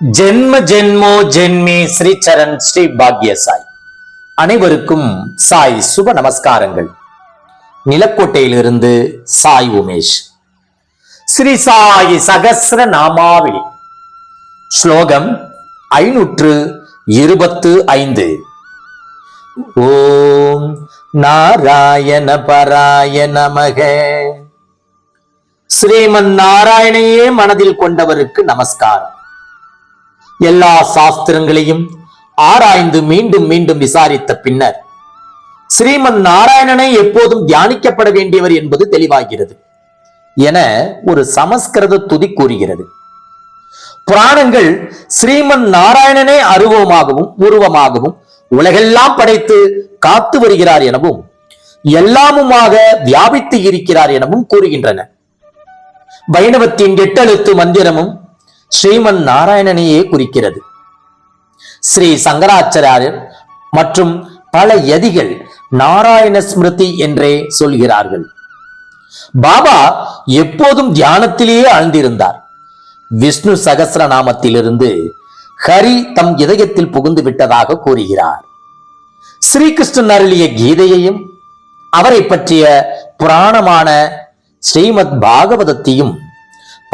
ஜென்ம ஜென்மோ ஜென்மே ஸ்ரீ சரண் ஸ்ரீ பாக்ய சாய் அனைவருக்கும் சாய் சுப நமஸ்காரங்கள். நிலக்கோட்டையிலிருந்து சாய் உமேஷ். ஸ்ரீ சாய் சகசிர நாமாவில். ஸ்லோகம் ஐநூற்று இருபத்து ஐந்து. ஓம் நாராயண பராய நமக. ஸ்ரீமன் நாராயணையே மனதில் கொண்டவருக்கு நமஸ்காரம். எல்லா சாஸ்திரங்களையும் ஆராய்ந்து மீண்டும் மீண்டும் விசாரித்த பின்னர் ஸ்ரீமன் நாராயணனை எப்போதும் தியானிக்கப்பட வேண்டியவர் என்பது தெளிவாகிறது என ஒரு சமஸ்கிருத துதி கூறுகிறது. புராணங்கள் ஸ்ரீமன் நாராயணனே அருவமாகவும் உருவமாகவும் உலகெல்லாம் படைத்து காத்து வருகிறார் எனவும் எல்லாமுமாக வியாபித்து இருக்கிறார் எனவும் கூறுகின்றன. வைணவத்தின் எட்டெழுத்து மந்திரமும் ஸ்ரீமன் நாராயணனையே குறிக்கிறது. ஸ்ரீ சங்கராச்சாரியர் மற்றும் பல யதிகள் நாராயண ஸ்மிருதி என்றே சொல்கிறார்கள். பாபா எப்போதும் தியானத்திலேயே ஆழ்ந்திருந்தார். விஷ்ணு சகஸ்ர நாமத்திலிருந்து ஹரி தம் இதயத்தில் புகுந்து விட்டதாக கூறுகிறார். ஸ்ரீகிருஷ்ணன் அருளிய கீதையையும் அவரை பற்றிய புராணமான ஸ்ரீமத் பாகவதத்தையும்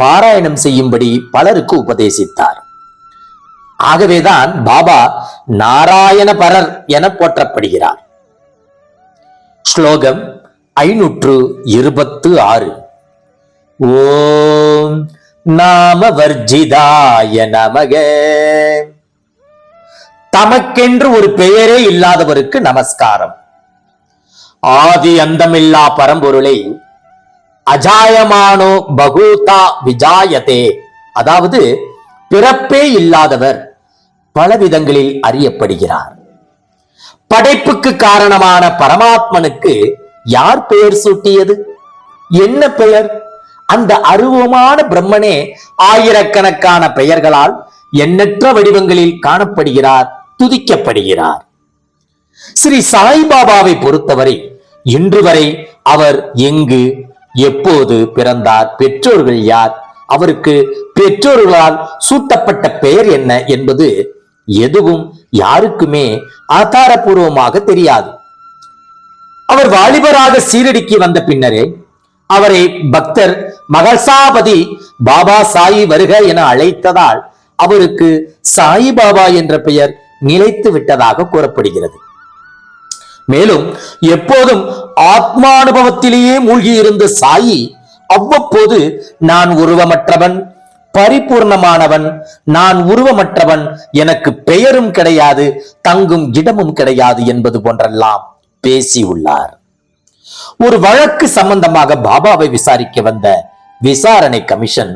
பாராயணம் செய்யும்படி பலருக்கு உபதேசித்தார். ஆகவேதான் பாபா நாராயண பரர் என போற்றப்படுகிறார். ஸ்லோகம் ஐநூற்று இருபத்து ஆறு. ஓம் நாம வர்ஜிதாய நமக. தமக்கென்று ஒரு பெயரே இல்லாதவருக்கு நமஸ்காரம். ஆதி அந்தமில்லா பரம்பொருளை அஜாயமானோ பகூதா விஜாயதே. அதாவது பிறப்பே இல்லாதவர் பல விதங்களில் அறியப்படுகிறார். படைப்புக்கு காரணமான பரமாத்மனுக்கு யார் பெயர் சூட்டியது? என்ன பெயர்? அந்த அருவமான பிரம்மனே ஆயிரக்கணக்கான பெயர்களால் எண்ணற்ற வடிவங்களில் காணப்படுகிறார் துதிக்கப்படுகிறார். ஸ்ரீ சாய்பாபாவை பொறுத்தவரை இன்று வரை அவர் எங்கு எப்போது பிறந்தார்? பெற்றோர்கள் யார்? அவருக்கு பெற்றோர்களால் சூட்டப்பட்ட பெயர் என்ன என்பது எதுவும் யாருக்குமே ஆதாரபூர்வமாக தெரியாது. அவர் வாலிபராக சீரடிக்கு வந்த பின்னரே அவரை பக்தர் மகசாபதி பாபா சாயி வருக என அழைத்ததால் அவருக்கு சாயி பாபா என்ற பெயர் நிலைத்து விட்டதாக கூறப்படுகிறது. மேலும் எப்போதும் ஆத்மானுபவத்திலேயே மூழ்கியிருந்த சாயி அவ்வப்போது நான் உருவமற்றவன் பரிபூர்ணமானவன் நான் உருவமற்றவன் எனக்கு பெயரும் கிடையாது தங்கும் இடமும் கிடையாது என்பது போன்றெல்லாம் பேசியுள்ளார் ஒரு வழக்கு சம்பந்தமாக பாபாவை விசாரிக்க வந்த விசாரணை கமிஷன்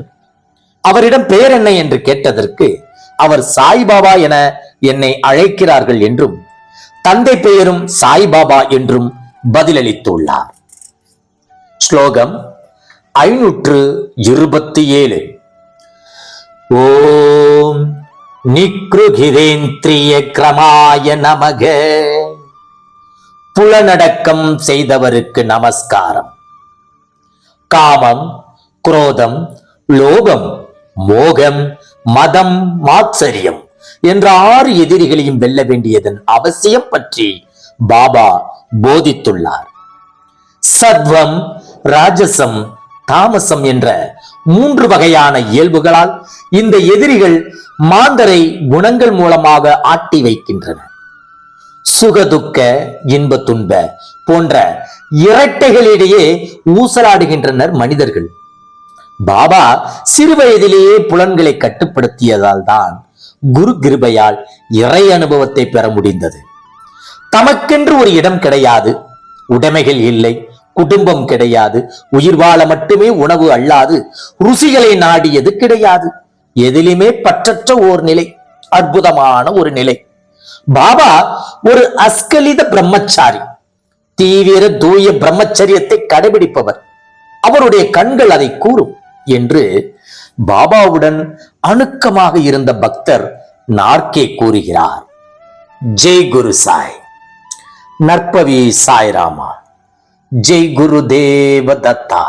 அவரிடம் பெயர் என்ன என்று கேட்டதற்கு அவர் சாய்பாபா என என்னை அழைக்கிறார்கள் என்றும் தந்தை பெயரும் சாய்பாபா என்றும் பதிலளித்துள்ளார். ஸ்லோகம் ஐநூற்று இருபத்தி ஏழு ஓம் நிக்ருகிரேந்திரிய கிரமாய நமக. புலனடக்கம் செய்தவருக்கு நமஸ்காரம். காமம் குரோதம் லோகம் மோகம் மதம் மாத்சரியம். என்ற ஆறு எதிரிகளையும் வெல்ல வேண்டியதன் அவசியம் பற்றி பாபா போதித்துள்ளார். சத்வம் ராஜசம் தாமசம் என்ற மூன்று வகையான இயல்புகளால் இந்த எதிரிகள் மாந்தரை குணங்கள் மூலமாக ஆட்டி வைக்கின்றன. சுகதுக்க இன்ப துன்ப போன்ற இரட்டைகளிடையே ஊசலாடுகின்றனர் மனிதர்கள். பாபா சிறுவயதிலேயே புலன்களை கட்டுப்படுத்தியதால் தான் குரு கிருபையால் இறை அனுபவத்தை பெற முடிந்தது. தமக்கென்று ஒரு இடம் கிடையாது உடைமைகள் இல்லை குடும்பம் கிடையாது உயிர் வாழ மட்டுமே உணவு அல்லாது ருசிகளை நாடியது கிடையாது. எதிலுமே பற்றற்ற ஓர் நிலை அற்புதமான ஒரு நிலை. பாபா ஒரு அஸ்கலித பிரம்மச்சாரி தீவிர தூய பிரம்மச்சரியத்தை கடைபிடிப்பவர். அவருடைய கண்கள் அதை கூறும் என்று பாபாவுடன் அணுக்கமாக இருந்த பக்தர் நார்கே கூறுகிறார் ஜெய் குரு சாய் நற்பவி சாய்ராமா ஜெய் குரு தேவ தத்தா